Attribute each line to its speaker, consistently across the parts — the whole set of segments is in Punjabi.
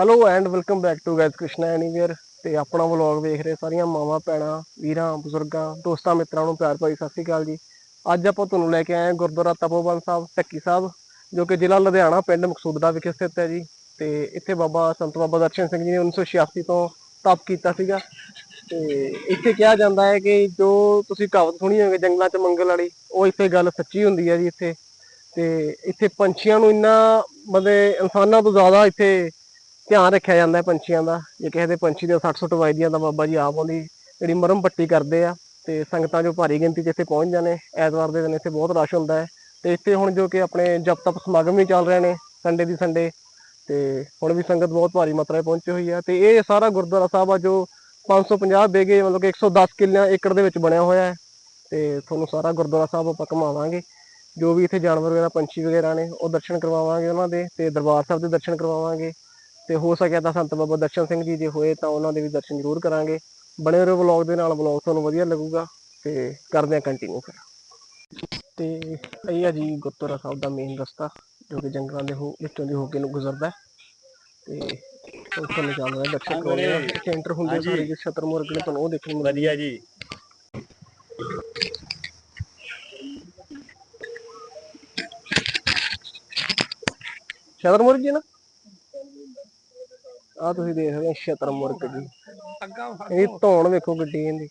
Speaker 1: Hello and welcome back to guys Krishna anywhere ਤੇ ਆਪਣਾ ਵਲੌਗ ਵੇਖ ਰਹੇ ਸਾਰੀਆਂ ਮਾਵਾਂ, ਭੈਣਾਂ, ਵੀਰਾਂ, ਬਜ਼ੁਰਗਾਂ, ਦੋਸਤਾਂ, ਮਿੱਤਰਾਂ ਨੂੰ ਪਿਆਰ ਭਰੀ ਸਤਿ ਸ਼੍ਰੀ ਅਕਾਲ ਜੀ। ਅੱਜ ਆਪਾਂ ਤੁਹਾਨੂੰ ਲੈ ਕੇ ਆਏ ਹਾਂ ਗੁਰਦੁਆਰਾ ਤਪੋਵਨ ਸਾਹਿਬ ਢੱਕੀ ਸਾਹਿਬ, ਜੋ ਕਿ ਜ਼ਿਲ੍ਹਾ ਲੁਧਿਆਣਾ, ਪਿੰਡ ਮਕਸੂਦੜਾ ਵਿਖੇ ਸਥਿਤ ਹੈ ਜੀ। ਤੇ ਇੱਥੇ ਬਾਬਾ ਸੰਤ ਬਾਬਾ ਦਰਸ਼ਨ ਸਿੰਘ ਜੀ ਨੇ 1986 ਤੋਂ ਤਪ ਕੀਤਾ ਸੀਗਾ। ਤੇ ਇੱਥੇ ਕਿਹਾ ਜਾਂਦਾ ਹੈ ਕਿ ਜੋ ਤੁਸੀਂ ਕਹਾਵਤ ਸੁਣੀ ਹੋਵੇ ਜੰਗਲਾਂ 'ਚ ਮੰਗਲ ਵਾਲੀ, ਉਹ ਇੱਥੇ ਗੱਲ ਸੱਚੀ ਹੁੰਦੀ ਹੈ ਜੀ ਇੱਥੇ। ਤੇ ਇੱਥੇ ਪੰਛੀਆਂ ਨੂੰ ਇੰਨਾ ਮਤਲਬ ਇਨਸਾਨਾਂ ਤੋਂ ਜ਼ਿਆਦਾ ਇੱਥੇ ਧਿਆਨ ਰੱਖਿਆ ਜਾਂਦਾ ਹੈ ਪੰਛੀਆਂ ਦਾ, ਜੇ ਕਿਸੇ ਦੇ ਪੰਛੀ ਦੇ 60 ਸੁੱਟ ਵੱਜਦੀਆਂ ਤਾਂ ਬਾਬਾ ਜੀ ਆਪ ਉਹਦੀ ਜਿਹੜੀ ਮਰਮ ਪੱਟੀ ਕਰਦੇ ਆ ਤੇ ਸੰਗਤਾਂ ਜੋ ਭਾਰੀ ਗਿਣਤੀ 'ਚ ਇੱਥੇ ਪਹੁੰਚ ਜਾਂਦੇ, ਐਤਵਾਰ ਦੇ ਦਿਨ ਇੱਥੇ ਬਹੁਤ ਰਸ਼ ਹੁੰਦਾ ਹੈ। ਤੇ ਇੱਥੇ ਹੁਣ ਜੋ ਕਿ ਆਪਣੇ ਜਪ ਤਪ ਸਮਾਗਮ ਵੀ ਚੱਲ ਰਹੇ ਨੇ ਸੰਡੇ ਦੀ ਸੰਡੇ ਤੇ ਹੁਣ ਵੀ ਸੰਗਤ ਬਹੁਤ ਭਾਰੀ ਮਾਤਰਾ 'ਚ ਪਹੁੰਚੀ ਹੋਈ ਹੈ ਤੇ ਇਹ ਸਾਰਾ ਗੁਰਦੁਆਰਾ ਸਾਹਿਬ ਆ ਜੋ 550 ਬੇਗੇ ਮਤਲਬ ਕਿ 110 ਕਿੱਲਿਆਂ ਏਕੜ ਦੇ ਵਿੱਚ ਬਣਿਆ ਹੋਇਆ ਹੈ। ਤੇ ਤੁਹਾਨੂੰ ਸਾਰਾ ਗੁਰਦੁਆਰਾ ਸਾਹਿਬ ਆਪਾਂ ਘੁਮਾਵਾਂਗੇ। ਜੋ ਵੀ ਇੱਥੇ ਜਾਨਵਰ ਵਗੈਰਾ, ਪੰਛੀ ਵਗੈਰਾ ਨੇ, ਉਹ ਦਰਸ਼ਨ ਕਰਵਾਵਾਂਗੇ ਉਹਨਾਂ ਦੇ ਤੇ ਦਰਬਾਰ ਸਾਹਿਬ ਦੇ ਦਰਸ਼ਨ ਕਰਵਾਵਾਂਗੇ। ਤੇ ਹੋ ਸਕਿਆ ਤਾਂ ਸੰਤ ਬਾਬਾ ਦਰਸ਼ਨ ਸਿੰਘ ਜੀ ਜੇ ਹੋਏ ਤਾਂ ਉਹਨਾਂ ਦੇ ਵੀ ਦਰਸ਼ਨ ਜ਼ਰੂਰ ਕਰਾਂਗੇ। ਬਣੇ ਰਹੋ ਵਲੌਗ ਦੇ ਨਾਲ ਵਲੌਗ ਤੁਹਾਨੂੰ ਵਧੀਆ ਲੱਗੂਗਾ ਤੇ ਕਰਦੇ ਆ ਕੰਟੀਨਿਊ ਫਿਰ। ਤੇ ਇਹ ਆ ਜੀ ਗੁਰਦੁਆਰਾ ਸਾਹਿਬ ਦਾ ਮੇਨ ਰਸਤਾ ਜੋ ਕਿ ਜੰਗਲਾਂ ਦੇ ਹੋ ਵਿੱਚੋਂ ਦੀ ਹੋ ਕੇ ਨੂੰ ਗੁਜ਼ਰਦਾ। ਤੇ ਉੱਥੋਂ ਨੂੰ ਚੱਲ ਰਿਹਾ ਦਰਸ਼ਨ ਕਰਵਾਉਣੇ ਆ ਇੱਥੇ ਐਂਟਰ ਹੁੰਦੇ ਸਾਰੇ ਜੀ ਛਤਰ ਮੁਰਗ ਨੇ ਤੁਹਾਨੂੰ ਉਹ ਦੇਖਣ ਨੂੰ
Speaker 2: ਵਧੀਆ ਜੀ।
Speaker 1: ਛਤਰ ਮੁਰਗ ਜੀ ਨਾ? ਆ ਤੁਸੀਂ ਦੇਖ ਰਹੇ ਹੋ ਛਤਰ ਮੁਰਗ ਜੀ। ਇਹ ਧੌਣ ਵੇਖੋ ਗੱਡੀ ਇਹਦੀ।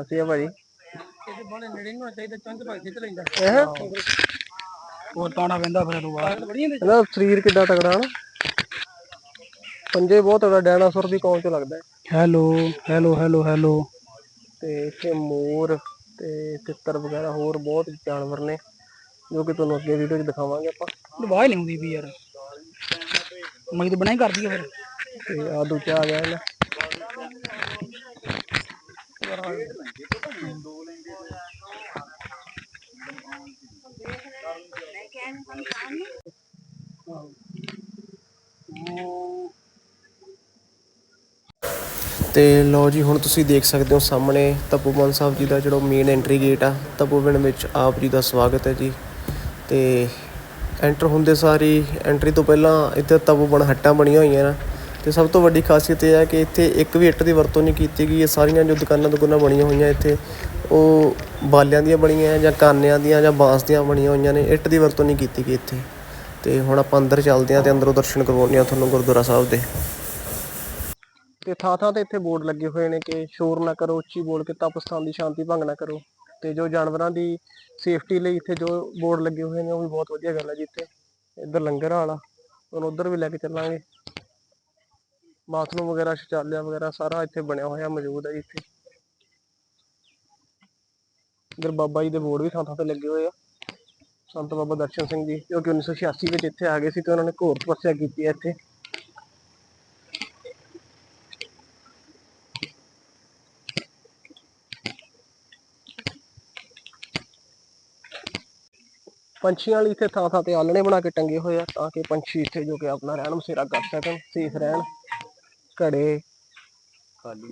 Speaker 1: ਅਸੀਂ ਆ ਭਾਜੀ।
Speaker 2: ਇਹਦੇ ਬੜੇ ਨੇੜੇ ਨੂੰ ਚਾਹੀਦਾ ਚੰਦ ਭਾਈ ਖਿੱਚ ਲੈਂਦਾ।
Speaker 1: ਇਹ
Speaker 2: ਹੋਰ ਤਾਣਾ ਪੈਂਦਾ ਫਿਰ ਉਹ
Speaker 1: ਇਹਦਾ ਸਰੀਰ ਕਿੱਡਾ ਤਗੜਾ ਨਾ। ਪੰਜੇ ਬਹੁਤ ਤਗੜਾ ਡਾਇਨਾਸੌਰ ਦੀ ਕੌਮ ਚ ਲੱਗਦਾ।
Speaker 2: Hello hello hello hello.
Speaker 1: ਤੇ ਇੱਥੇ ਮੋਰ ਤੇ ਤਿੱਤਰ ਵਗੈਰਾ ਹੋਰ ਬਹੁਤ ਜਾਨਵਰ ਨੇ ਜੋ ਕਿ ਤੁਹਾਨੂੰ ਅੱਗੇ ਵੀਡੀਓ 'ਚ ਦਿਖਾਵਾਂਗੇ ਆਪਾਂ।
Speaker 2: ਆਵਾਜ਼ ਨਹੀਂ ਆਉਂਦੀ ਵੀ ਯਾਰ। ਮੈਂ ਤਾਂ ਬਣਾਈ ਕਰਦੀ ਆ ਫਿਰ।
Speaker 1: ਤੇ ਆ ਦੂਜਾ ਆ ਗਿਆ ਨਾ ਤੇ ਲੋ ਜੀ, ਹੁਣ ਤੁਸੀਂ ਦੇਖ ਸਕਦੇ ਹੋ ਸਾਹਮਣੇ ਤਪੋਵਨ ਸਾਹਿਬ ਜੀ ਦਾ ਜਿਹੜਾ ਮੇਨ ਐਂਟਰੀ ਗੇਟ ਆ ਤਪੋਵਨ ਵਿੱਚ ਆਪ ਜੀ ਦਾ ਸਵਾਗਤ ਹੈ ਜੀ। ਤੇ ਐਂਟਰ ਹੁੰਦੇ ਸਾਰੀ ਐਂਟਰੀ ਤੋਂ ਪਹਿਲਾਂ ਇੱਥੇ ਤਪੋਵਨ ਹੱਟਾਂ ਬਣੀਆਂ ਹੋਈਆਂ ਨੇ। ਤੇ ਸਭ ਤੋਂ ਵੱਡੀ ਖਾਸੀਅਤ ਇਹ ਹੈ ਕਿ ਇੱਥੇ ਇੱਕ ਵੀ ਇੱਟ ਦੀ ਵਰਤੋਂ ਨਹੀਂ ਕੀਤੀ ਗਈ। ਇਹ ਸਾਰੀਆਂ ਜੋ ਦੁਕਾਨਾਂ ਦੁਕਾਨਾਂ ਬਣੀਆਂ ਹੋਈਆਂ ਇੱਥੇ, ਉਹ ਬਾਲਿਆਂ ਦੀਆਂ ਬਣੀਆਂ ਜਾਂ ਕਾਨਿਆਂ ਦੀਆਂ ਜਾਂ ਬਾਂਸ ਦੀਆਂ ਬਣੀਆਂ ਹੋਈਆਂ ਨੇ। ਇੱਟ ਦੀ ਵਰਤੋਂ ਨਹੀਂ ਕੀਤੀ ਗਈ ਇੱਥੇ। ਤੇ ਹੁਣ ਆਪਾਂ ਅੰਦਰ ਚੱਲਦੇ ਹਾਂ ਤੇ ਅੰਦਰੋਂ ਦਰਸ਼ਨ ਕਰਵਾਉਂਦੇ ਹਾਂ ਤੁਹਾਨੂੰ ਗੁਰਦੁਆਰਾ ਸਾਹਿਬ ਦੇ। ਤੇ ਥਾਂ ਥਾਂ ਤੇ ਇੱਥੇ ਬੋਰਡ ਲੱਗੇ ਹੋਏ ਨੇ ਕਿ ਸ਼ੋਰ ਨਾ ਕਰੋ, ਉੱਚੀ ਬੋਲ ਕੇ ਤਪਸਥਾਨ ਦੀ ਸ਼ਾਂਤੀ ਭੰਗ ਨਾ ਕਰੋ। ਤੇ ਜੋ ਜਾਨਵਰਾਂ ਦੀ ਸੇਫਟੀ ਲਈ ਇੱਥੇ ਜੋ ਬੋਰਡ ਲੱਗੇ ਹੋਏ ਨੇ, ਉਹ ਵੀ ਬਹੁਤ ਵਧੀਆ ਗੱਲ ਹੈ ਜੀ ਇੱਥੇ। ਇੱਧਰ ਲੰਗਰ ਵਾਲਾ, ਹੁਣ ਉਧਰ ਵੀ ਲੈ ਕੇ ਚੱਲਾਂਗੇ। ਬਾਥਰੂਮ ਵਗੈਰਾ, ਸ਼ੌਚਾਲਿਆ ਵਗੈਰਾ ਸਾਰਾ ਇੱਥੇ ਬਣਿਆ ਹੋਇਆ ਮੌਜੂਦ ਹੈ ਜੀ ਇੱਥੇ। ਇੱਧਰ ਬਾਬਾ ਜੀ ਦੇ ਬੋਰਡ ਵੀ ਥਾਂ ਥਾਂ ਤੇ ਲੱਗੇ ਹੋਏ ਆ। ਸੰਤ ਬਾਬਾ ਦਰਸ਼ਨ ਸਿੰਘ ਜੀ, ਜੋ ਕਿ 1986 ਵਿੱਚ ਇੱਥੇ ਆ ਗਏ ਸੀ ਤੇ ਉਹਨਾਂ ਨੇ ਘੋਰ ਤਪੱਸਿਆ ਕੀਤੀ ਹੈ ਇੱਥੇ। ਪੰਛੀਆਂ ਲਈ ਇੱਥੇ ਥਾਂ ਥਾਂ ਤੇ ਆਲਣੇ ਬਣਾ ਕੇ ਟੰਗੇ ਹੋਏ ਆ ਤਾਂ ਕਿ ਪੰਛੀ ਇੱਥੇ ਜੋ ਕਿ ਆਪਣਾ ਰਹਿਣ ਬਸੇਰਾ ਕਰ ਸਕਣ ਸੇਫ ਰਹਿਣ। ਘੜੇ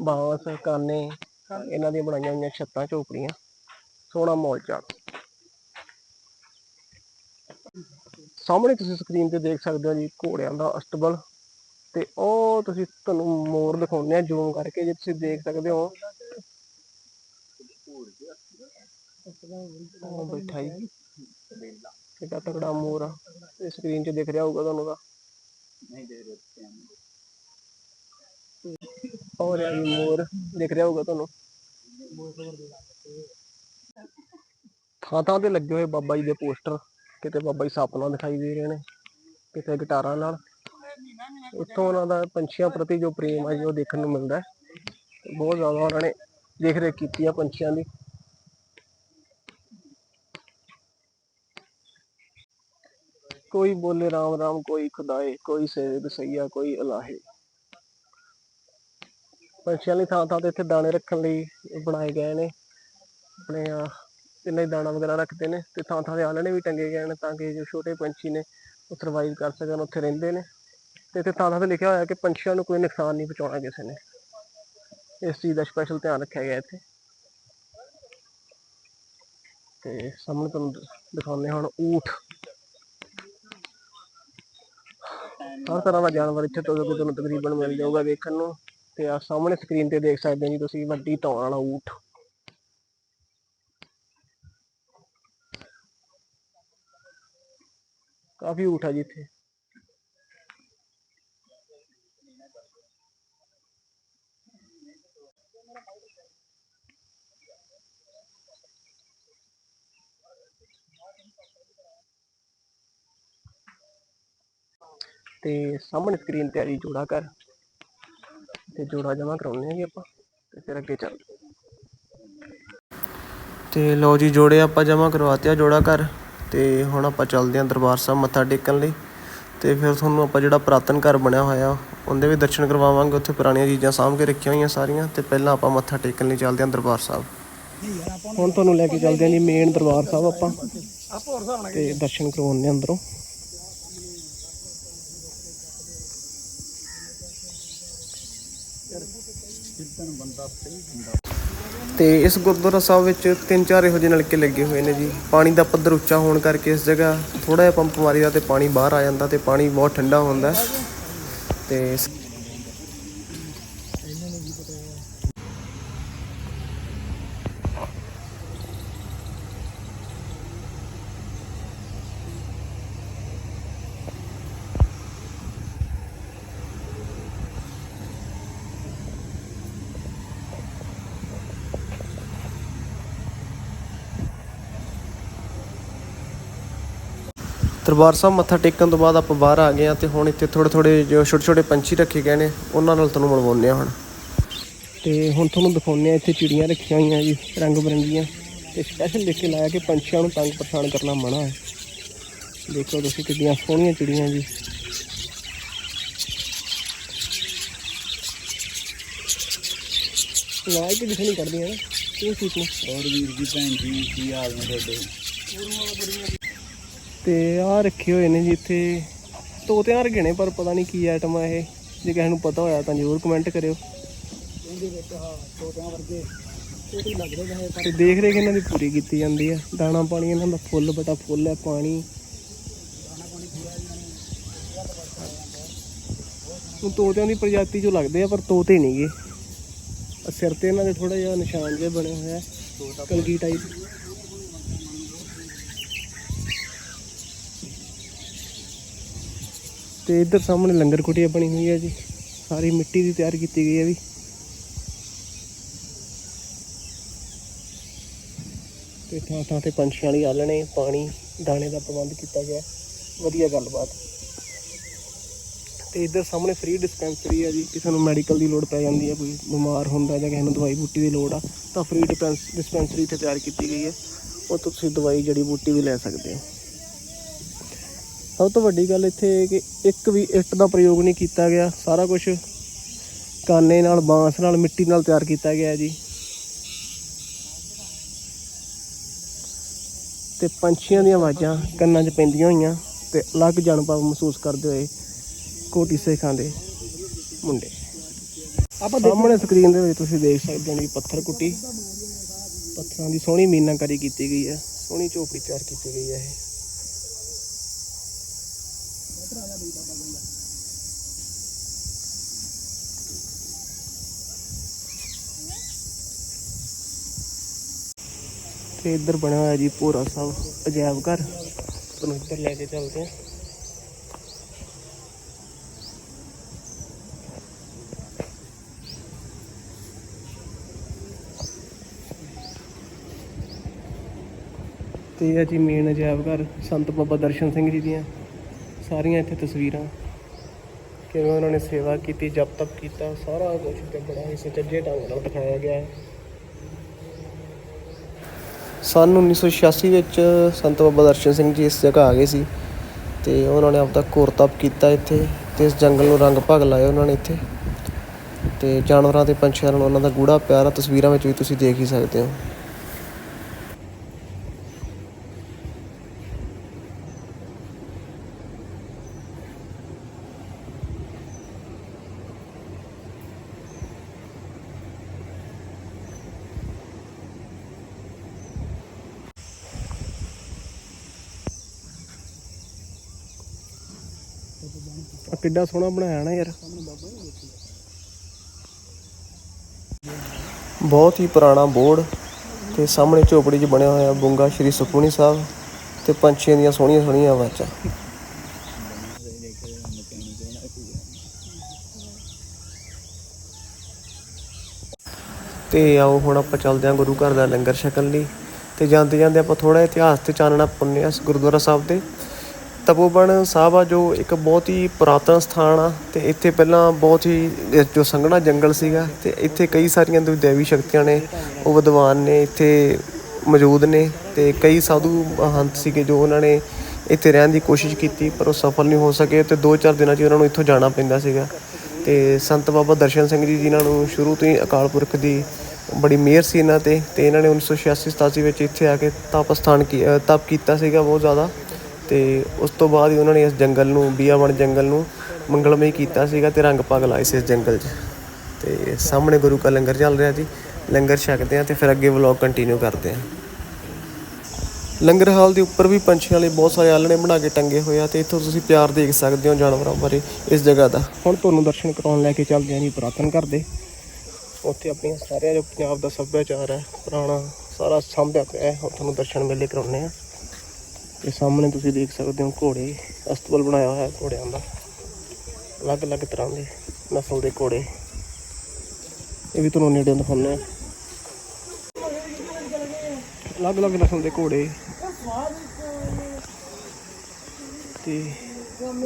Speaker 1: ਬਾਂਸ ਕਾਨੇ ਇਹਨਾਂ ਦੀਆਂ ਬਣਾਈਆਂ ਹੋਈਆਂ ਛੱਤਾਂ ਝੋਪੜੀਆਂ ਸੋਹਣਾ ਮੌਲ ਚਾਟ ਸਾਹਮਣੇ ਤੁਸੀਂ ਸਕਰੀਨ ਤੇ ਦੇਖ ਸਕਦੇ ਹੋ ਜੀ ਘੋੜਿਆਂ ਦਾ ਅਸਤਬਲ ਤੇ ਉਹ ਤੁਸੀਂ ਤੁਹਾਨੂੰ ਮੋਰ ਦਿਖਾਉਂਦੇ ਆ ਜ਼ੂਮ ਕਰਕੇ ਜੇ ਤੁਸੀਂ ਦੇਖ ਸਕਦੇ ਹੋ। ਉਹ ਬੈਠਾ ਕਿੱਡਾ ਤਕੜਾ ਮੋਰ ਆ ਇਹ ਸਕਰੀਨ 'ਚ ਦਿਖ ਰਿਹਾ ਹੋਊਗਾ ਤੁਹਾਨੂੰ ਤਾਂ।
Speaker 2: ਨਹੀਂ ਦੇ ਰਹੇ
Speaker 1: ਆ ਮੋਰ ਦਿਖ ਰਿਹਾ ਹੋਊਗਾ ਤੁਹਾਨੂੰ। ਥਾਂ ਥਾਂ ਤੇ ਲੱਗੇ ਹੋਏ ਬਾਬਾ ਜੀ ਦੇ ਪੋਸਟਰ ਕਿਤੇ ਬਾਬਾ ਜੀ ਸੱਪ ਨਾਲ ਦਿਖਾਈ ਦੇ ਰਹੇ ਨੇ ਕਿਤੇ ਗਿਟਾਰਾਂ ਨਾਲ। ਇੱਥੋਂ ਉਹਨਾਂ ਦਾ ਪੰਛੀਆਂ ਪ੍ਰਤੀ ਜੋ ਪ੍ਰੇਮ ਹੈ ਜੀ ਉਹ ਦੇਖਣ ਨੂੰ ਮਿਲਦਾ ਹੈ। ਬਹੁਤ ਜ਼ਿਆਦਾ ਉਹਨਾਂ ਨੇ ਦੇਖ ਰੇਖ ਕੀਤੀ ਆ ਪੰਛੀਆਂ ਦੀ। ਕੋਈ ਬੋਲੇ ਰਾਮ ਰਾਮ, ਕੋਈ ਖੁਦਾਏ, ਕੋਈ ਸੇਵ ਸਈਆ, ਕੋਈ ਅਲਾਹੇ। ਪੰਛੀਆਂ ਲਈ ਥਾਂ ਥਾਂ ਤੇ ਇੱਥੇ ਦਾਣੇ ਰੱਖਣ ਲਈ ਬਣਾਏ ਗਏ ਨੇ। ਆਪਣੇ ਆ ਇੰਨਾ ਦਾਣਾ ਵਗੈਰਾ ਰੱਖਦੇ ਨੇ ਤੇ ਥਾਂ ਥਾਂ ਤੇ ਆਲਣੇ ਵੀ ਟੰਗੇ ਗਏ ਨੇ ਤਾਂ ਕਿ ਜੋ ਛੋਟੇ ਪੰਛੀ ਨੇ ਉਹ ਸਰਵਾਈਵ ਕਰ ਸਕਣ, ਉੱਥੇ ਰਹਿੰਦੇ ਨੇ। ਤੇ ਇੱਥੇ ਥਾਂ ਥਾਂ ਤੇ ਲਿਖਿਆ ਹੋਇਆ ਕਿ ਪੰਛੀਆਂ ਨੂੰ ਕੋਈ ਨੁਕਸਾਨ ਨਹੀਂ ਪਹੁੰਚਾਉਣਾ ਕਿਸੇ ਨੇ। ਇਸ ਚੀਜ਼ ਦਾ ਸਪੈਸ਼ਲ ਧਿਆਨ ਰੱਖਿਆ ਗਿਆ ਇੱਥੇ। ਤੇ ਸਾਹਮਣੇ ਤੁਹਾਨੂੰ ਦਿਖਾਉਂਦੇ ਹੁਣ ਊਠ। ਹਰ ਤਰ੍ਹਾਂ ਦਾ ਜਾਨਵਰ ਇੱਥੇ ਤੋਂ ਤੁਹਾਨੂੰ ਤਕਰੀਬਨ ਮਿਲ ਜਾਊਗਾ ਵੇਖਣ ਨੂੰ ਤੇ ਆ ਸਾਹਮਣੇ ਸਕਰੀਨ ਤੇ ਦੇਖ ਸਕਦੇ ਹੋ ਜੀ ਤੁਸੀਂ ਵੱਡੀ ਧੌਣ ਵਾਲਾ ਊਠ। ਕਾਫੀ ਊਠ ਆ ਜੀ ਇੱਥੇ। ਤੇ ਸਾਹਮਣੇ ਸਕਰੀਨ ਤੇ ਆ ਜੀ ਜੋੜਾ ਘਰ। ਤੇ ਜੋੜਾ ਜਮਾ ਕਰਾਉਣੇ ਆ ਜੀ ਆਪਾਂ ਤੇ ਫਿਰ ਅੱਗੇ ਚੱਲ। ਤੇ ਲਓ ਜੀ ਜੋੜੇ ਆਪਾਂ ਜਮਾ ਕਰਵਾਤੇ ਆ ਜੋੜਾ ਘਰ। ਤੇ ਹੁਣ ਆਪਾਂ ਚੱਲਦੇ ਆਂ ਦਰਬਾਰ ਸਾਹਿਬ ਮੱਥਾ ਟੇਕਣ ਲਈ। ਤੇ ਫਿਰ ਤੁਹਾਨੂੰ ਆਪਾਂ ਜਿਹੜਾ ਪ੍ਰਾਤਨ ਘਰ ਬਣਿਆ ਹੋਇਆ, ਉਹਦੇ ਵੀ ਦਰਸ਼ਨ ਕਰਵਾਵਾਂਗੇ। ਉੱਥੇ ਪੁਰਾਣੀਆਂ ਚੀਜ਼ਾਂ ਸਾਂਭ ਕੇ ਰੱਖੀਆਂ ਹੋਈਆਂ ਸਾਰੀਆਂ। ਤੇ ਪਹਿਲਾਂ ਆਪਾਂ ਮੱਥਾ ਟੇਕਣ ਲਈ ਚੱਲਦੇ ਆਂ ਦਰਬਾਰ ਸਾਹਿਬ। ਹੁਣ ਤੁਹਾਨੂੰ ਲੈ ਕੇ ਚੱਲਦੇ ਆਂ ਜੀ ਮੇਨ ਦਰਬਾਰ ਸਾਹਿਬ ਆਪਾਂ। ਤੇ ਦਰਸ਼ਨ ਕਰਵਾਉਂਦੇ ਆਂ ਅੰਦਰੋਂ। ਤੇ ਇਸ ਗੁਰਦੁਆਰਾ ਸਾਹਿਬ ਵਿੱਚ ਤਿੰਨ ਚਾਰ ਇਹੋ ਜਿਹੇ ਨਲਕੇ ਲੱਗੇ ਹੋਏ ਨੇ ਜੀ। ਪਾਣੀ ਦਾ ਪੱਧਰ ਉੱਚਾ ਹੋਣ ਕਰਕੇ ਇਸ ਜਗ੍ਹਾ ਥੋੜਾ ਜਿਹਾ ਪੰਪ ਮਾਰੀਦਾ ਤੇ ਪਾਣੀ ਬਾਹਰ ਆ ਜਾਂਦਾ ਤੇ ਪਾਣੀ ਬਹੁਤ ਠੰਡਾ ਹੁੰਦਾ। ਤੇ ਸ- ਦਰਬਾਰ ਸਾਹਿਬ ਮੱਥਾ ਟੇਕਣ ਤੋਂ ਬਾਅਦ ਆਪਾਂ ਬਾਹਰ ਆ ਗਏ ਆ ਤੇ ਹੁਣ ਇੱਥੇ ਥੋੜੇ ਥੋੜੇ ਜੋ ਛੋਟੇ ਛੋਟੇ ਪੰਛੀ ਰੱਖੇ ਗਏ ਨੇ ਉਹਨਾਂ ਨਾਲ ਤੁਹਾਨੂੰ ਮਿਲਵਾਉਂਦੇ ਆ ਹੁਣ। ਤੇ ਹੁਣ ਤੁਹਾਨੂੰ ਦਿਖਾਉਂਦੇ ਆ ਇੱਥੇ ਚਿੜੀਆਂ ਰੱਖੀਆਂ ਹੋਈਆਂ ਜੀ ਰੰਗ ਬਰੰਗੀਆਂ। ਤੇ ਸਪੈਸ਼ਲ ਲਿਖ ਕੇ ਲਾਇਆ ਕਿ ਪੰਛੀਆਂ ਨੂੰ ਤੰਗ ਪਰੇਸ਼ਾਨ ਕਰਨਾ ਮਨਾ ਹੈ। ਦੇਖੋ ਤੁਸੀਂ ਕਿੰਨੀਆਂ ਸੋਹਣੀਆਂ ਚਿੜੀਆਂ ਜੀ। ਲਾਈਕ ਵੀ ਦਿਖਣੀ ਕਰਦੀਆਂ ਨੇ ਇਹ ਠੀਕ ਨੇ?
Speaker 2: ਹੋਰ ਵੀਰ ਜੀ ਭੈਣ ਜੀ ਕੀ ਹਾਲ ਨੇ ਤੁਹਾਡੇ?
Speaker 1: ਤੇ ਆ ਰੱਖੇ ਹੋਏ ਨੇ ਜੀ ਇੱਥੇ। ਤੋਤਿਆਂ ਵਰਗੇ ਨੇ ਪਰ ਪਤਾ ਨਹੀਂ ਕੀ ਆਈਟਮ ਆ ਇਹ। ਜੇ ਕਿਸੇ ਨੂੰ ਪਤਾ ਹੋਇਆ ਤਾਂ ਜ਼ਰੂਰ ਕਮੈਂਟ ਕਰਿਓ।
Speaker 2: ਇਹਦੇ ਵਿੱਚ ਹਾਂ ਤੋਤਿਆਂ ਵਰਗੇ ਤੋਤੇ ਲੱਗਦੇ ਨੇ
Speaker 1: ਤੇ ਦੇਖ ਰੇਖ ਇਹਨਾਂ ਦੀ ਪੂਰੀ ਕੀਤੀ ਜਾਂਦੀ ਆ। ਦਾਣਾ ਪਾਣੀ ਇਹਨਾਂ ਦਾ ਫੁੱਲ ਬਟਾ ਫੁੱਲ ਹੈ ਪਾਣੀ। ਉਹ ਤੋਤਿਆਂ ਦੀ ਪ੍ਰਜਾਤੀ ਚੋਂ ਲੱਗਦੇ ਆ ਪਰ ਤੋਤੇ ਨਹੀਂਗੇ ਸਿਰ ਤੇ ਇਹਨਾਂ ਦੇ ਥੋੜਾ ਜਿਹਾ ਨਿਸ਼ਾਨ ਜਿਹੇ ਬਣੇ ਹੋਏ ਆ ਕਲਗੀ ਟਾਈਪ ਤੇ ਇੱਧਰ ਸਾਹਮਣੇ ਲੰਗਰ ਕੁਟੀਆ ਬਣੀ ਹੋਈ ਹੈ ਜੀ। ਸਾਰੀ ਮਿੱਟੀ ਦੀ ਤਿਆਰ ਕੀਤੀ ਗਈ ਹੈ ਵੀ। ਤੇ ਥਾਂ ਥਾਂ ਤੇ ਪੰਛੀਆਂ ਲਈ ਆਲਣੇ, ਪਾਣੀ, ਦਾਣੇ ਦਾ ਪ੍ਰਬੰਧ ਕੀਤਾ ਗਿਆ। ਵਧੀਆ ਗੱਲਬਾਤ। ਤੇ ਇੱਧਰ ਸਾਹਮਣੇ ਫ੍ਰੀ ਡਿਸਪੈਂਸਰੀ ਹੈ ਜੀ। ਕਿਸੇ ਨੂੰ ਮੈਡੀਕਲ ਦੀ ਲੋੜ ਪੈ ਜਾਂਦੀ ਹੈ ਕੋਈ ਬਿਮਾਰ ਹੁੰਦਾ ਜਾਂ ਕਿਸੇ ਨੂੰ ਦਵਾਈ ਬੂਟੀ ਦੀ ਲੋੜ ਆ, ਤਾਂ ਫ੍ਰੀ ਡਿਸਪੈਂਸਰੀ ਇੱਥੇ ਤਿਆਰ ਕੀਤੀ ਗਈ ਹੈ ਉਹ ਤੋਂ ਤੁਸੀਂ ਦਵਾਈ ਜੜੀ ਬੂਟੀ ਵੀ ਲੈ ਸਕਦੇ ਹੋ। ਸਭ ਤੋਂ ਵੱਡੀ ਗੱਲ ਇੱਥੇ ਇਹ ਕਿ ਇੱਕ ਵੀ ਇੱਟ ਦਾ ਪ੍ਰਯੋਗ ਨਹੀਂ ਕੀਤਾ ਗਿਆ। ਸਾਰਾ ਕੁਝ ਕਾਨੇ ਨਾਲ ਬਾਂਸ ਨਾਲ ਮਿੱਟੀ ਨਾਲ ਤਿਆਰ ਕੀਤਾ ਗਿਆ ਜੀ। ਤੇ ਪੰਛੀਆਂ ਦੀਆਂ ਆਵਾਜ਼ਾਂ ਕੰਨਾਂ 'ਚ ਪੈਂਦੀਆਂ ਹੋਈਆਂ ਤੇ ਅਲੱਗ ਜਨਪਾਵ ਮਹਿਸੂਸ ਕਰਦੇ ਹੋਏ ਕੋਟੀ ਸੇਖਾਂ ਦੇ ਮੁੰਡੇ।
Speaker 2: ਆਪਾਂ
Speaker 1: ਸਾਹਮਣੇ ਸਕਰੀਨ ਦੇ ਵਿੱਚ ਤੁਸੀਂ ਦੇਖ ਸਕਦੇ ਹੋ ਜੀ ਪੱਥਰ ਕੁੱਟੀ। ਪੱਥਰਾਂ ਦੀ ਸੋਹਣੀ ਮੀਨਾਕਾਰੀ ਕੀਤੀ ਗਈ ਹੈ ਸੋਹਣੀ ਝੋਪੜੀ ਤਿਆਰ ਕੀਤੀ ਗਈ ਹੈ ਇਹ। ਤੇ ਇੱਧਰ ਬਣਿਆ ਹੋਇਆ ਜੀ ਭੋਰਾ ਸਾਹਿਬ, ਅਜਾਇਬ ਘਰ। ਤੁਹਾਨੂੰ ਇੱਧਰ ਲੈ ਕੇ ਚੱਲਦੇ ਹਾਂ। ਤੇ ਇਹ ਜੀ ਮੇਨ ਅਜਾਇਬ ਘਰ, ਸੰਤ ਬਾਬਾ ਦਰਸ਼ਨ ਸਿੰਘ ਜੀ ਦੀਆਂ। ਸਾਰੀਆਂ ਇੱਥੇ ਤਸਵੀਰਾਂ। ਕਿਵੇਂ ਉਹਨਾਂ ਨੇ ਸੇਵਾ ਕੀਤੀ ਜਪ ਤਪ ਕੀਤਾ, ਸਾਰਾ ਕੁਝ ਤੇ ਬੜਾ ਹੀ ਸੁਚੱਜੇ ਢੰਗ ਨਾਲ ਦਿਖਾਇਆ ਗਿਆ ਹੈ। ਸਨ 1986 ਵਿੱਚ ਸੰਤ ਬਾਬਾ ਦਰਸ਼ਨ ਸਿੰਘ ਜੀ ਇਸ ਜਗ੍ਹਾ ਆ ਗਏ ਸੀ ਤੇ ਉਹਨਾਂ ਨੇ ਆਪਦਾ ਘੋਰ ਤਪ ਕੀਤਾ ਇੱਥੇ ਤੇ ਇਸ ਜੰਗਲ ਨੂੰ ਰੰਗ ਭਗ ਲਾਏ ਉਹਨਾਂ ਨੇ ਇੱਥੇ। ਤੇ ਜਾਨਵਰਾਂ ਤੇ ਪੰਛੀਆਂ ਨਾਲ ਉਹਨਾਂ ਦਾ ਗੂੜਾ ਪਿਆਰ ਆ ਤਸਵੀਰਾਂ ਵਿੱਚ ਵੀ ਤੁਸੀਂ ਦੇਖ ਹੀ ਸਕਦੇ ਹੋ। ਆ ਕਿੱਡਾ ਸੋਹਣਾ ਬਣਾਇਆ ਨਾ ਯਾਰ। ਬਹੁਤ ਹੀ ਪੁਰਾਣਾ ਬੋਰਡ ਤੇ ਸਾਹਮਣੇ ਝੋਪੜੀ 'ਚ ਬਣਿਆ ਹੋਇਆ ਬੁੰਗਾ ਸ਼੍ਰੀ ਸੁਖਮਨੀ ਸਾਹਿਬ ਤੇ ਪੰਛੀਆਂ ਦੀਆਂ ਸੋਹਣੀਆਂ ਸੋਹਣੀਆਂ ਆਵਾਜ਼ਾਂ। ਤੇ ਆਓ ਹੁਣ ਆਪਾਂ ਚੱਲਦੇ ਹਾਂ ਗੁਰੂ ਘਰ ਦਾ ਲੰਗਰ ਛਕਣ ਲਈ ਤੇ ਜਾਂਦੇ ਜਾਂਦੇ ਆਪਾਂ ਥੋੜਾ ਇਤਿਹਾਸ ਤੇ ਚਾਨਣਾ ਪਾਉਂਦੇ ਹਾਂ ਇਸ ਗੁਰਦੁਆਰਾ ਸਾਹਿਬ ਦੇ ਤਪੋਬਨ ਸਾਹਿਬ ਆ, ਜੋ ਇੱਕ ਬਹੁਤ ਹੀ ਪੁਰਾਤਨ ਸਥਾਨ ਆ, ਤੇ ਇੱਥੇ ਪਹਿਲਾਂ ਬਹੁਤ ਹੀ ਜੋ ਸੰਘਣਾ ਜੰਗਲ ਸੀਗਾ, ਤੇ ਇੱਥੇ ਕਈ ਸਾਰੀਆਂ ਜੋ ਦੇਵੀ ਸ਼ਕਤੀਆਂ ਨੇ, ਉਹ ਵਿਦਵਾਨ ਨੇ, ਇੱਥੇ ਮੌਜੂਦ ਨੇ, ਤੇ ਕਈ ਸਾਧੂ ਮਹੰਤ ਸੀਗੇ ਜੋ ਉਹਨਾਂ ਨੇ ਇੱਥੇ ਰਹਿਣ ਦੀ ਕੋਸ਼ਿਸ਼ ਕੀਤੀ, ਪਰ ਉਹ ਸਫਲ ਨਹੀਂ ਹੋ ਸਕੇ, ਤੇ 2-4 ਦਿਨਾਂ 'ਚ ਉਹਨਾਂ ਨੂੰ ਇੱਥੋਂ ਜਾਣਾ ਪੈਂਦਾ ਸੀਗਾ। ਤੇ ਸੰਤ ਬਾਬਾ ਦਰਸ਼ਨ ਸਿੰਘ ਜੀ ਜਿਨ੍ਹਾਂ ਨੂੰ ਸ਼ੁਰੂ ਤੋਂ ਹੀ ਅਕਾਲ ਪੁਰਖ ਦੀ ਬੜੀ ਮਿਹਰ ਸੀ ਇਹਨਾਂ ਤੇ ਤੇ ਇਹਨਾਂ ਨੇ 1986 87 ਵਿੱਚ ਇੱਥੇ ਆ ਕੇ ਤਪ ਸਥਾਨ ਕੀ ਤਪ ਕੀਤਾ ਸੀਗਾ ਬਹੁਤ ਜ਼ਿਆਦਾ। ਤੇ ਉਸ ਤੋਂ ਬਾਅਦ ਹੀ ਉਹਨਾਂ ਨੇ ਇਸ ਜੰਗਲ ਨੂੰ ਬੀਆਵਣ ਜੰਗਲ ਨੂੰ ਮੰਗਲਮਈ ਕੀਤਾ ਸੀਗਾ ਤੇ ਰੰਗ ਪਗ ਲਾਏ ਸੀ ਇਸ ਜੰਗਲ 'ਚ। ਤੇ ਸਾਹਮਣੇ ਗੁਰੂ ਕਾ ਲੰਗਰ ਚੱਲ ਰਿਹਾ ਜੀ। ਲੰਗਰ ਛਕਦੇ ਆ ਤੇ ਫਿਰ ਅੱਗੇ ਵਲੌਗ ਕੰਟੀਨਿਊ ਕਰਦੇ ਆ ਲੰਗਰ ਹਾਲ ਦੇ ਉੱਪਰ ਵੀ ਪੰਛੀਆਂ ਲਈ ਬਹੁਤ ਸਾਰੇ ਆਲਣੇ ਬਣਾ ਕੇ ਟੰਗੇ ਹੋਏ ਆ ਤੇ ਇੱਥੋਂ ਤੁਸੀਂ ਪਿਆਰ ਦੇਖ ਸਕਦੇ ਹੋ ਜਾਨਵਰਾਂ ਬਾਰੇ ਇਸ ਜਗ੍ਹਾ ਦਾ। ਹੁਣ ਤੁਹਾਨੂੰ ਦਰਸ਼ਨ ਕਰਾਉਣ ਲੈ ਕੇ ਚੱਲਦੇ ਆ ਜੀ ਪੁਰਾਤਨ ਕਰਦੇ ਉੱਥੇ ਆਪਣੀਆਂ ਸਾਰਿਆਂ ਜੋ ਪੰਜਾਬ ਦਾ ਸੱਭਿਆਚਾਰ ਹੈ, ਪੁਰਾਣਾ ਸਾਰਾ ਸਾਂਭਿਆ ਪਿਆ ਹੈ। ਤੁਹਾਨੂੰ ਦਰਸ਼ਨ ਮੇਲੇ ਕਰਾਉਣੇ ਆ ਤੇ ਸਾਹਮਣੇ ਤੁਸੀਂ ਦੇਖ ਸਕਦੇ ਹੋ ਘੋੜੇ, ਅਸਤਬਲ ਬਣਾਇਆ ਹੋਇਆ ਘੋੜਿਆਂ ਦਾ। ਅਲੱਗ-ਅਲੱਗ ਤਰ੍ਹਾਂ ਦੇ ਨਸਲ ਦੇ ਘੋੜੇ। ਇਹ ਵੀ ਤੁਹਾਨੂੰ ਨੇੜੇ ਦਿਖਾਉਂਦੇ ਆ ਅਲੱਗ-ਅਲੱਗ ਨਸਲ ਦੇ ਘੋੜੇ। ਤੇ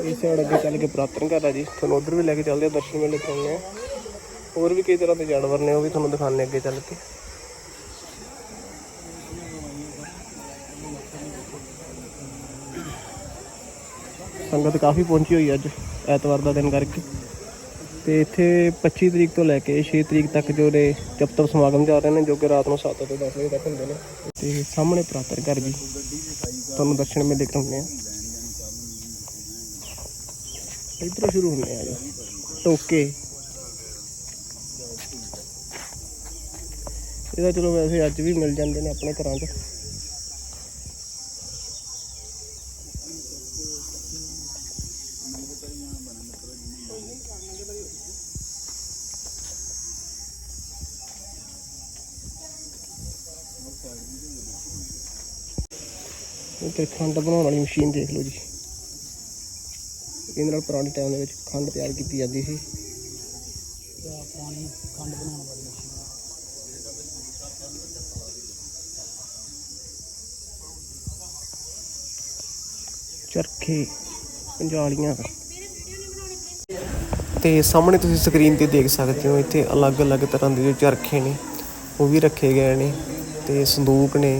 Speaker 1: ਇਸ ਸਾਈਡ ਅੱਗੇ ਚੱਲ ਕੇ ਪੁਰਾਤਨ ਘਰ ਆ ਜੀ। ਤੁਹਾਨੂੰ ਉਧਰ ਵੀ ਲੈ ਕੇ ਚੱਲਦੇ ਆ ਦਰਸ਼ਨ ਮੇਲੇ ਕਰਾਉਂਦੇ ਆ ਹੋਰ ਵੀ ਕਈ ਤਰ੍ਹਾਂ ਦੇ ਜਾਨਵਰ ਨੇ, ਉਹ ਵੀ ਤੁਹਾਨੂੰ ਦਿਖਾਣੇ ਅੱਗੇ ਚੱਲ ਕੇ। ਸੰਗਤ ਕਾਫੀ ਪਹੁੰਚੀ ਹੋਈ ਅੱਜ, ਐਤਵਾਰ ਦਾ ਦਿਨ ਕਰਕੇ। ਤੇ ਇੱਥੇ 25 ਤਰੀਕ ਤੋਂ ਲੈ ਕੇ 6 ਤਰੀਕ ਤੱਕ ਜੋ ਨੇ ਜਪਤਪ ਸਮਾਗਮ ਚੱਲ ਰਹੇ ਨੇ, ਜੋ ਕਿ ਰਾਤ ਨੂੰ 7 ਤੋਂ 10 ਵਜੇ ਤੱਕ ਹੁੰਦੇ ਨੇ। ਤੇ ਸਾਹਮਣੇ ਪ੍ਰਾਤਰ ਘਰ ਜੀ, ਤੁਹਾਨੂੰ ਦਰਸ਼ਨ ਮੇਲੇ ਕਰਾਉਂਦੇ ਆ। ਇੱਧਰੋਂ ਸ਼ੁਰੂ ਹੁੰਦੇ ਆ ਜੀ, ਟੋਕੇ। ਇਹਦਾ ਚਲੋ ਵੈਸੇ ਅੱਜ ਵੀ ਮਿਲ ਜਾਂਦੇ ਨੇ ਆਪਣੇ ਘਰਾਂ 'ਚ। ਇਹ ਖੰਡ ਬਣਾਉਣ ਵਾਲੀ ਮਸ਼ੀਨ ਦੇਖ ਲਓ ਜੀ। ਇਹਦੇ ਨਾਲ ਪੁਰਾਣੇ ਟਾਈਮ ਦੇ ਵਿੱਚ ਖੰਡ ਤਿਆਰ ਕੀਤੀ ਜਾਂਦੀ ਸੀ।
Speaker 2: ਪੁਰਾਣੀ ਖੰਡ ਬਣਾਉਣ ਵਾਲੀ ਮਸ਼ੀਨ
Speaker 1: ਚਰਖੇ, ਪੰਜਾਲੀਆਂ। ਤੇ ਸਾਹਮਣੇ ਤੁਸੀਂ ਸਕਰੀਨ ਤੇ ਦੇਖ ਸਕਦੇ ਹੋ, ਇੱਥੇ ਅਲੱਗ-ਅਲੱਗ ਤਰ੍ਹਾਂ ਦੇ ਜੋ ਚਰਖੇ ਨੇ, ਉਹ ਵੀ ਰੱਖੇ ਗਏ ਨੇ ਤੇ ਸੰਦੂਕ ਨੇ।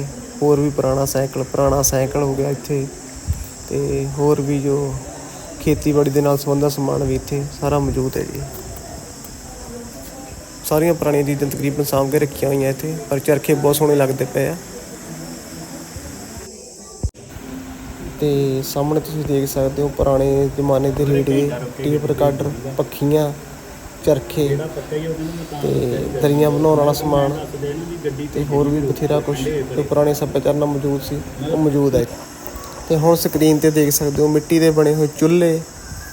Speaker 1: ਹੋਰ ਵੀ ਪੁਰਾਣਾ ਸਾਈਕਲ ਪੁਰਾਣਾ ਸਾਈਕਲ ਹੋ ਗਿਆ ਇੱਥੇ। ਤੇ ਹੋਰ ਵੀ ਜੋ ਖੇਤੀਬਾੜੀ ਦੇ ਨਾਲ ਸੰਬੰਧਿਤ ਸਮਾਨ ਵੀ ਇੱਥੇ ਸਾਰਾ ਮੌਜੂਦ ਹੈ ਜੀ। ਸਾਰੀਆਂ ਪੁਰਾਣੀਆਂ ਚੀਜ਼ਾਂ ਤਕਰੀਬਨ ਸਾਂਭ ਕੇ ਰੱਖੀਆਂ ਹੋਈਆਂ ਇੱਥੇ, ਪਰ ਚਰਖੇ ਬਹੁਤ ਸੋਹਣੇ ਲੱਗਦੇ ਪਏ ਆ। ਤੇ ਸਾਹਮਣੇ ਤੁਸੀਂ ਦੇਖ ਸਕਦੇ ਹੋ ਪੁਰਾਣੇ ਜ਼ਮਾਨੇ ਦੇ ਰੇਡੀਓ ਟੇਪ ਰਿਕਾਰਡਰ, ਪੱਖੀਆਂ ਚਰਖੇ ਤੇ ਦਰੀਆਂ ਬਣਾਉਣ ਵਾਲਾ ਸਮਾਨ ਤੇ ਹੋਰ ਵੀ ਬਥੇਰਾ ਕੁਝ ਜੋ ਪੁਰਾਣੇ ਸੱਭਿਆਚਾਰ ਨਾਲ ਮੌਜੂਦ ਸੀ, ਉਹ ਮੌਜੂਦ ਹੈ। ਤੇ ਹੁਣ ਸਕਰੀਨ ਤੇ ਦੇਖ ਸਕਦੇ ਹੋ, ਮਿੱਟੀ ਦੇ ਬਣੇ ਹੋਏ ਚੁੱਲ੍ਹੇ,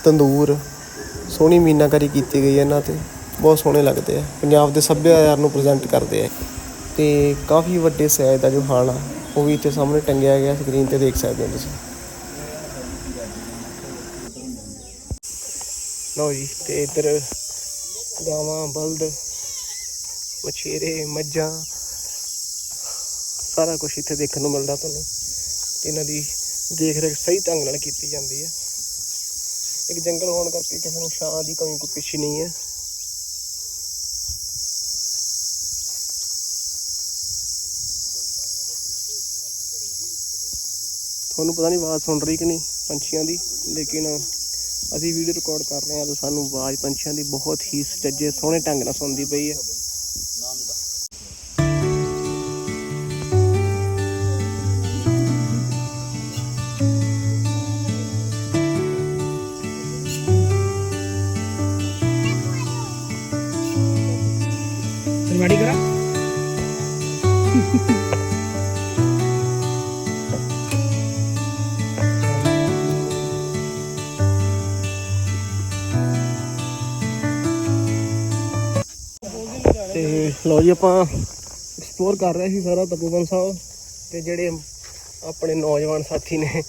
Speaker 1: ਤੰਦੂਰ, ਸੋਹਣੀ ਮੀਨਾਕਾਰੀ ਕੀਤੀ ਗਈ ਹੈ ਇਹਨਾਂ ਤੇ, ਬਹੁਤ ਸੋਹਣੇ ਲੱਗਦੇ ਆ। ਪੰਜਾਬ ਦੇ ਸੱਭਿਆਚਾਰ ਨੂੰ ਪ੍ਰੈਜ਼ੈਂਟ ਕਰਦੇ ਆ। ਤੇ ਕਾਫੀ ਵੱਡੇ ਸਾਈਜ਼ ਦਾ ਜੋ ਹਾਲ ਆ, ਉਹ ਵੀ ਇੱਥੇ ਸਾਹਮਣੇ ਟੰਗਿਆ ਗਿਆ ਸਕਰੀਨ ਤੇ ਦੇਖ ਸਕਦੇ ਹੋ ਤੁਸੀਂ। ਲਓ ਜੀ, ਤੇ ਇੱਧਰ ਗਾਵਾਂ, ਬਲਦ, ਮਛੇਰੇ, ਮੱਝਾਂ, ਸਾਰਾ ਕੁਝ ਇੱਥੇ ਦੇਖਣ ਨੂੰ ਮਿਲਦਾ ਤੁਹਾਨੂੰ। ਇਹਨਾਂ ਦੀ ਦੇਖ ਰੇਖ ਸਹੀ ਢੰਗ ਨਾਲ ਕੀਤੀ ਜਾਂਦੀ ਹੈ। ਇੱਕ ਜੰਗਲ ਹੋਣ ਕਰਕੇ ਕਿਸੇ ਨੂੰ ਛਾਂ ਦੀ ਕਮੀ ਕੋਈ ਪਿੱਛੇ ਨਹੀਂ ਹੈ। ਤੁਹਾਨੂੰ ਪਤਾ ਨਹੀਂ ਆਵਾਜ਼ ਸੁਣ ਰਹੀ ਕਿ ਨਹੀਂ ਪੰਛੀਆਂ ਦੀ, ਲੇਕਿਨ ਅਸੀਂ ਵੀਡੀਓ ਰਿਕਾਰਡ ਕਰ ਰਹੇ ਹਾਂ ਤਾਂ ਸਾਨੂੰ ਆਵਾਜ਼ ਪੰਛੀਆਂ ਦੀ ਬਹੁਤ ਹੀ ਸੁਚੱਜੇ, ਸੋਹਣੇ ਢੰਗ ਨਾਲ ਸੁਣਦੀ ਪਈ ਹੈ।
Speaker 2: ਰਿਵਾੜੀ ਕਰਾ?
Speaker 1: ਲਓ ਜੀ ਆਪਾਂ ਐਕਸਪਲੋਰ ਕਰ ਰਹੇ ਸੀ ਸਾਰਾ ਤਪੋਵਨ ਸਾਹਿਬ ਤੇ ਜਿਹੜੇ ਆਪਣੇ ਨੌਜਵਾਨ ਸਾਥੀ ਨੇ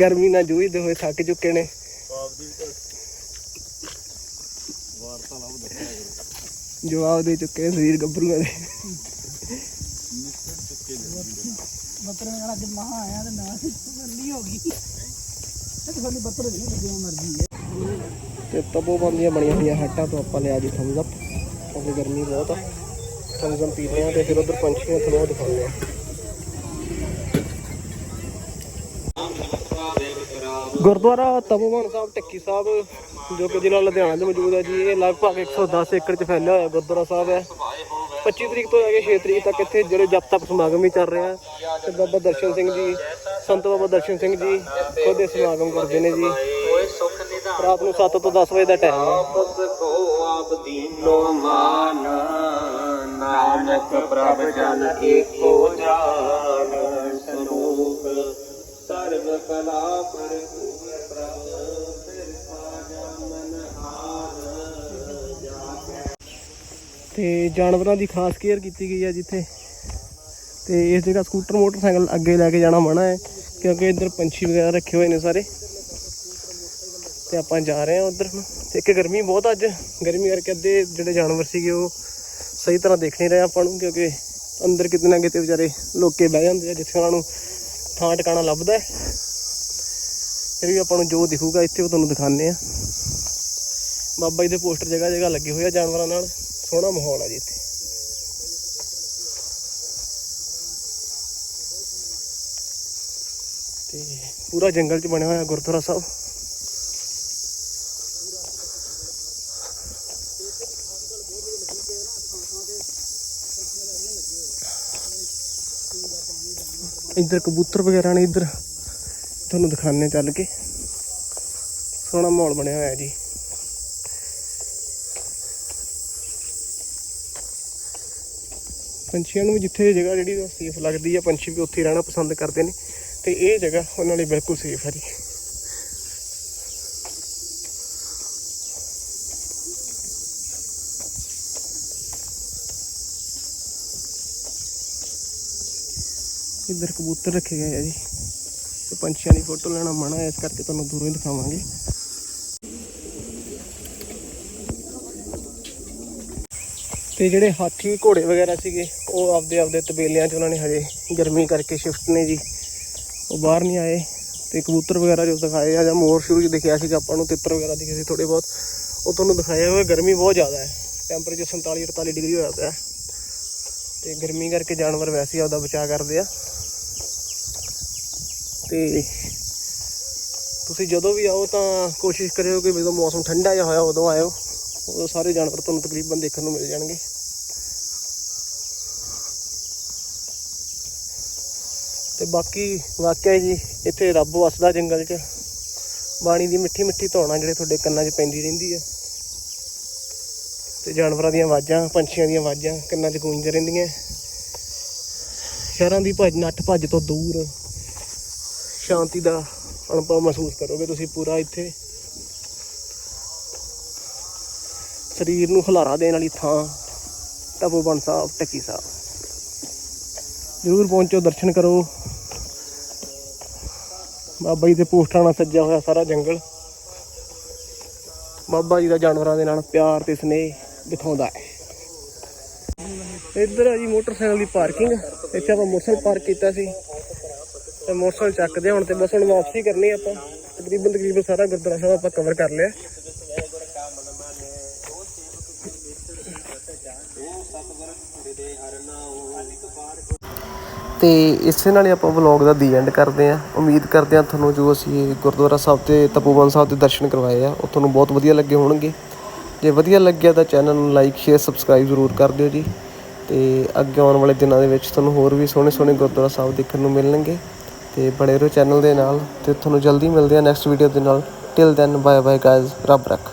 Speaker 1: ਗਰਮੀ ਨਾਲ ਜੂਝਦੇ ਹੋਏ ਥੱਕ ਚੁੱਕੇ ਨੇ। ਜਵਾਬ ਦੇ ਚੁੱਕੇ ਸਰੀਰ ਗੱਭਰੂਆਂ ਦੇ।
Speaker 2: ਬੱਤਰ ਨਾਲ ਅੱਜ ਮਹਾ ਆਇਆ ਤੇ ਨਾ ਬੰਦੀ ਹੋ ਗਈ। ਤੇ ਸਾਨੂੰ ਬੱਤਰ ਨਹੀਂ ਲੱਗਿਆ ਮਰਜ਼ੀ ਹੈ।
Speaker 1: ਤੇ ਤਪੋਵਨ ਦੀਆਂ ਬਣੀਆਂ ਹੋਈਆਂ ਹੱਟਾਂ ਤੋਂ ਆਪਾਂ ਲਿਆ ਜੀ ਥੰਮਸ ਅਪ ਕਿਉਂਕਿ ਗਰਮੀ ਬਹੁਤ ਆ। ਥੰਮਸ ਅਪ ਆ ਤੇ ਫਿਰ ਉਧਰ ਪੰਛੀਆਂ ਤੁਹਾਨੂੰ ਦਿਖਾਉਂਦੇ ਆ। ਗੁਰਦੁਆਰਾ ਤਪੋਵਨ ਸਾਹਿਬ ਟੱਕੀ ਸਾਹਿਬ, ਜੋ ਕਿ ਜ਼ਿਲ੍ਹਾ ਲੁਧਿਆਣਾ 'ਚ ਮੌਜੂਦ ਹੈ ਜੀ, ਇਹ ਲਗਭਗ 110 ਏਕੜ 'ਚ ਫੈਲਿਆ ਹੋਇਆ ਗੁਰਦੁਆਰਾ ਸਾਹਿਬ ਹੈ। 25 ਤਰੀਕ ਤੋਂ ਲੈ ਕੇ 6 ਤਰੀਕ ਤੱਕ ਇੱਥੇ ਜਿਹੜੇ ਜਪ ਤਪ ਸਮਾਗਮ ਵੀ ਚੱਲ ਰਿਹਾ ਤੇ ਬਾਬਾ ਦਰਸ਼ਨ ਸਿੰਘ ਜੀ, ਸੰਤ ਬਾਬਾ ਦਰਸ਼ਨ ਸਿੰਘ ਜੀ ਖੁਦ ਇਹ ਸਮਾਗਮ ਕਰਦੇ ਨੇ ਜੀ। ਰਾਤ ਨੂੰ 7 ਤੋਂ 10 ਵਜੇ ਦਾ ਟਾਈਮ ਹੈ।
Speaker 3: ਆਪਸ ਦੀਨੋ ਮਾਨ, ਨਾਨਕ ਪ੍ਰਭ ਜਨ ਏਕੋ ਜਾਨ, ਸਰੂਪ ਸਰਬ ਕਲਾ ਭਰਪੂਰ ਪ੍ਰਭ
Speaker 1: ਤੇ ਜਾਨਵਰਾਂ ਦੀ ਖਾਸ ਕੇਅਰ ਕੀਤੀ ਗਈ ਹੈ ਜਿੱਥੇ। ਤੇ ਇਸ ਜਗ੍ਹਾ ਸਕੂਟਰ, ਮੋਟਰਸਾਈਕਲ ਅੱਗੇ ਲੈ ਕੇ ਜਾਣਾ ਮਨਾ ਹੈ, ਕਿਉਂਕਿ ਇੱਧਰ ਪੰਛੀ ਵਗੈਰਾ ਰੱਖੇ ਹੋਏ ਨੇ ਸਾਰੇ। ਤੇ ਆਪਾਂ ਜਾ ਰਹੇ ਹਾਂ ਉਧਰ। ਨੂੰ ਇੱਕ ਗਰਮੀ ਬਹੁਤ ਅੱਜ। ਗਰਮੀ ਕਰਕੇ ਅੱਧੇ ਜਿਹੜੇ ਜਾਨਵਰ ਸੀਗੇ ਉਹ ਸਹੀ ਤਰ੍ਹਾਂ ਦੇਖ ਨਹੀਂ ਰਹੇ ਆਪਾਂ ਨੂੰ, ਕਿਉਂਕਿ ਅੰਦਰ ਕਿਤੇ ਨਾ ਕਿਤੇ ਵਿਚਾਰੇ ਲੋਕੇ ਬਹਿ ਜਾਂਦੇ ਆ, ਜਿੱਥੇ ਉਹਨਾਂ ਨੂੰ ਥਾਂ ਟਿਕਾਣਾ ਲੱਭਦਾ ਹੈ। ਫਿਰ ਵੀ ਆਪਾਂ ਨੂੰ ਜੋ ਦਿਖੂਗਾ, ਇੱਥੇ ਉਹ ਤੁਹਾਨੂੰ ਦਿਖਾਉਂਦੇ ਆ। ਬਾਬਾ ਜੀ ਦੇ ਪੋਸਟਰ ਜਗ੍ਹਾ ਜਗ੍ਹਾ ਲੱਗੇ ਹੋਏ ਆ ਜਾਨਵਰਾਂ ਨਾਲ। ਸੋਹਣਾ ਮਾਹੌਲ ਆ ਜੀ ਇੱਥੇ। ਤੇ ਪੂਰਾ ਜੰਗਲ 'ਚ ਬਣਿਆ ਹੋਇਆ ਗੁਰਦੁਆਰਾ ਸਾਹਿਬ। ਇੱਧਰ ਕਬੂਤਰ ਵਗੈਰਾ ਨੇ ਇੱਧਰ। ਤੁਹਾਨੂੰ ਦਿਖਾਣੇ ਚੱਲ ਕੇ। ਸੋਹਣਾ ਮਾਹੌਲ ਬਣਿਆ ਹੋਇਆ ਜੀ। ਪੰਛੀਆਂ ਨੂੰ ਵੀ ਜਿੱਥੇ ਜਗ੍ਹਾ ਜਿਹੜੀ ਸੇਫ ਲੱਗਦੀ ਹੈ ਪੰਛੀ ਵੀ ਉੱਥੇ ਰਹਿਣਾ ਪਸੰਦ ਕਰਦੇ ਨੇ। ਤੇ ਇਹ ਜਗ੍ਹਾ ਉਹਨਾਂ ਲਈ ਬਿਲਕੁਲ ਸੇਫ ਹੈ ਜੀ। ਇੱਧਰ ਕਬੂਤਰ ਰੱਖੇ ਗਏ ਆ ਜੀ। ਤੇ ਪੰਛੀਆਂ ਦੀ ਫੋਟੋ ਲੈਣਾ ਮਨਾ ਹੈ ਇਸ ਕਰਕੇ ਤੁਹਾਨੂੰ ਦੂਰੋਂ ਹੀ ਦਿਖਾਵਾਂਗੇ। ਤੇ ਜਿਹੜੇ ਹਾਥੀ ਘੋੜੇ ਵਗੈਰਾ ਸੀਗੇ, ਉਹ ਆਪਦੇ ਆਪਦੇ ਤਬੇਲਿਆਂ 'ਚ ਉਹਨਾਂ ਨੇ ਹਜੇ ਗਰਮੀ ਕਰਕੇ ਸ਼ਿਫਟ ਨੇ ਜੀ। ਉਹ ਬਾਹਰ ਨਹੀਂ ਆਏ। ਤੇ ਕਬੂਤਰ ਵਗੈਰਾ ਜੋ ਦਿਖਾਏ ਆ, ਜਾਂ ਮੋਰ ਸ਼ੁਰੂ 'ਚ ਦਿਖਿਆ ਸੀਗਾ, ਆਪਾਂ ਨੂੰ ਤਿੱਤਰ ਵਗੈਰਾ ਦਿਖੇ ਸੀ ਥੋੜੇ ਬਹੁਤ, ਉਹ ਤੁਹਾਨੂੰ ਦਿਖਾਇਆ ਹੋਇਆ, ਗਰਮੀ ਬਹੁਤ ਜ਼ਿਆਦਾ ਹੈ। ਟੈਂਪਰੇਚਰ 47 48 ਡਿਗਰੀ ਹੋਇਆ ਪਿਆ। ਤੇ ਗਰਮੀ ਕਰਕੇ ਜਾਨਵਰ ਵੈਸੇ ਹੀ ਆਪਦਾ ਬਚਾਅ ਕਰਦੇ ਆ। ਤੇ ਤੁਸੀਂ ਜਦੋਂ ਵੀ ਆਓ ਤਾਂ ਕੋਸ਼ਿਸ਼ ਕਰਿਓ ਕਿ ਜਦੋਂ ਮੌਸਮ ਠੰਡਾ ਜਿਹਾ ਹੋਇਆ ਉਦੋਂ ਆਇਓ। ਉਦੋਂ ਸਾਰੇ ਜਾਨਵਰ ਤੁਹਾਨੂੰ ਤਕਰੀਬਨ ਦੇਖਣ ਨੂੰ ਮਿਲ ਜਾਣਗੇ। ਤੇ ਬਾਕੀ ਵਾਕਿਆ ਜੀ, ਇੱਥੇ ਰੱਬ ਵਸਦਾ ਜੰਗਲ 'ਚ। ਬਾਣੀ ਦੀ ਮਿੱਠੀ ਮਿੱਠੀ ਧੌਣਾ ਜਿਹੜੇ ਤੁਹਾਡੇ ਕੰਨਾਂ 'ਚ ਪੈਂਦੀ ਰਹਿੰਦੀ ਹੈ ਤੇ ਜਾਨਵਰਾਂ ਦੀਆਂ ਆਵਾਜ਼ਾਂ, ਪੰਛੀਆਂ ਦੀਆਂ ਆਵਾਜ਼ਾਂ ਕੰਨਾਂ 'ਚ ਗੂੰਜਦੀਆਂ ਰਹਿੰਦੀਆਂ। ਸ਼ਹਿਰਾਂ ਦੀ ਭੱਜ ਨੱਠ ਭੱਜ ਤੋਂ ਦੂਰ। ਸ਼ਾਂਤੀ ਦਾ ਅਨੁਭਵ ਮਹਿਸੂਸ ਕਰੋਗੇ ਤੁਸੀਂ ਪੂਰਾ ਇੱਥੇ। ਸਰੀਰ ਨੂੰ ਹੁਲਾਰਾ ਦੇਣ ਵਾਲੀ ਥਾਂ ਤਪੋਵਨ ਸਾਹਿਬ ਟੱਕੀ ਸਾਹਿਬ। ਜ਼ਰੂਰ ਪਹੁੰਚੋ, ਦਰਸ਼ਨ ਕਰੋ। ਬਾਬਾ ਜੀ ਦੇ ਪੋਸਟਰਾਂ ਨਾਲ ਸੱਜਿਆ ਹੋਇਆ ਸਾਰਾ ਜੰਗਲ। ਬਾਬਾ ਜੀ ਦਾ ਜਾਨਵਰਾਂ ਦੇ ਨਾਲ ਪਿਆਰ ਤੇ ਸਨੇਹ ਦਿਖਾਉਂਦਾ ਹੈ। ਇੱਧਰ ਆ ਜੀ ਮੋਟਰਸਾਈਕਲ ਦੀ ਪਾਰਕਿੰਗ। ਇੱਥੇ ਆਪਾਂ ਮੋਟਰਸਾਈਕਲ ਪਾਰਕ ਕੀਤਾ ਸੀ। ਤੇ ਮੋਟਰਸਾਈਕਲ ਚੱਕਦੇ ਹੁਣ ਤੇ ਬਸ ਹੁਣ ਵਾਪਸੀ ਕਰਨੀ ਆਪਾਂ। ਤਕਰੀਬਨ ਤਕਰੀਬਨ ਸਾਰਾ ਗੁਰਦੁਆਰਾ ਸਾਹਿਬ ਆਪਾਂ ਕਵਰ ਕਰ ਲਿਆ। ਤੇ ਇਸੇ ਨਾਲ ਹੀ ਆਪਾਂ ਵਲੌਗ ਦਾ ਦੀ ਐਂਡ ਕਰਦੇ ਆਂ। ਉਮੀਦ ਕਰਦੇ ਆਂ ਤੁਹਾਨੂੰ ਜੋ ਅਸੀਂ ਗੁਰਦੁਆਰਾ ਸਾਹਿਬ ਤੇ ਤਪੋਵਨ ਸਾਹਿਬ ਦੇ ਦਰਸ਼ਨ ਕਰਵਾਏ ਆ, ਉਹ ਤੁਹਾਨੂੰ ਬਹੁਤ ਵਧੀਆ ਲੱਗੇ ਹੋਣਗੇ। ਜੇ ਵਧੀਆ ਲੱਗਿਆ ਤਾਂ ਚੈਨਲ ਨੂੰ ਲਾਈਕ ਸ਼ੇਅਰ ਸਬਸਕ੍ਰਾਈਬ ਜ਼ਰੂਰ ਕਰ ਦਿਓ ਜੀ। ਤੇ ਅੱਗੇ ਆਉਣ ਵਾਲੇ ਦਿਨਾਂ ਦੇ ਵਿੱਚ ਤੁਹਾਨੂੰ ਹੋਰ ਵੀ ਸੋਹਣੇ ਸੋਹਣੇ ਗੁਰਦੁਆਰਾ ਸਾਹਿਬ ਦੇਖਣ ਨੂੰ ਮਿਲਣਗੇ। ਤੇ ਬਣੇ ਰਹੋ ਚੈਨਲ ਦੇ ਨਾਲ ਤੇ ਤੁਹਾਨੂੰ ਜਲਦੀ ਮਿਲਦੇ ਆ ਨੈਕਸਟ ਵੀਡੀਓ ਦੇ ਨਾਲ। Till then bye bye guys ਰੱਬ ਰੱਖ।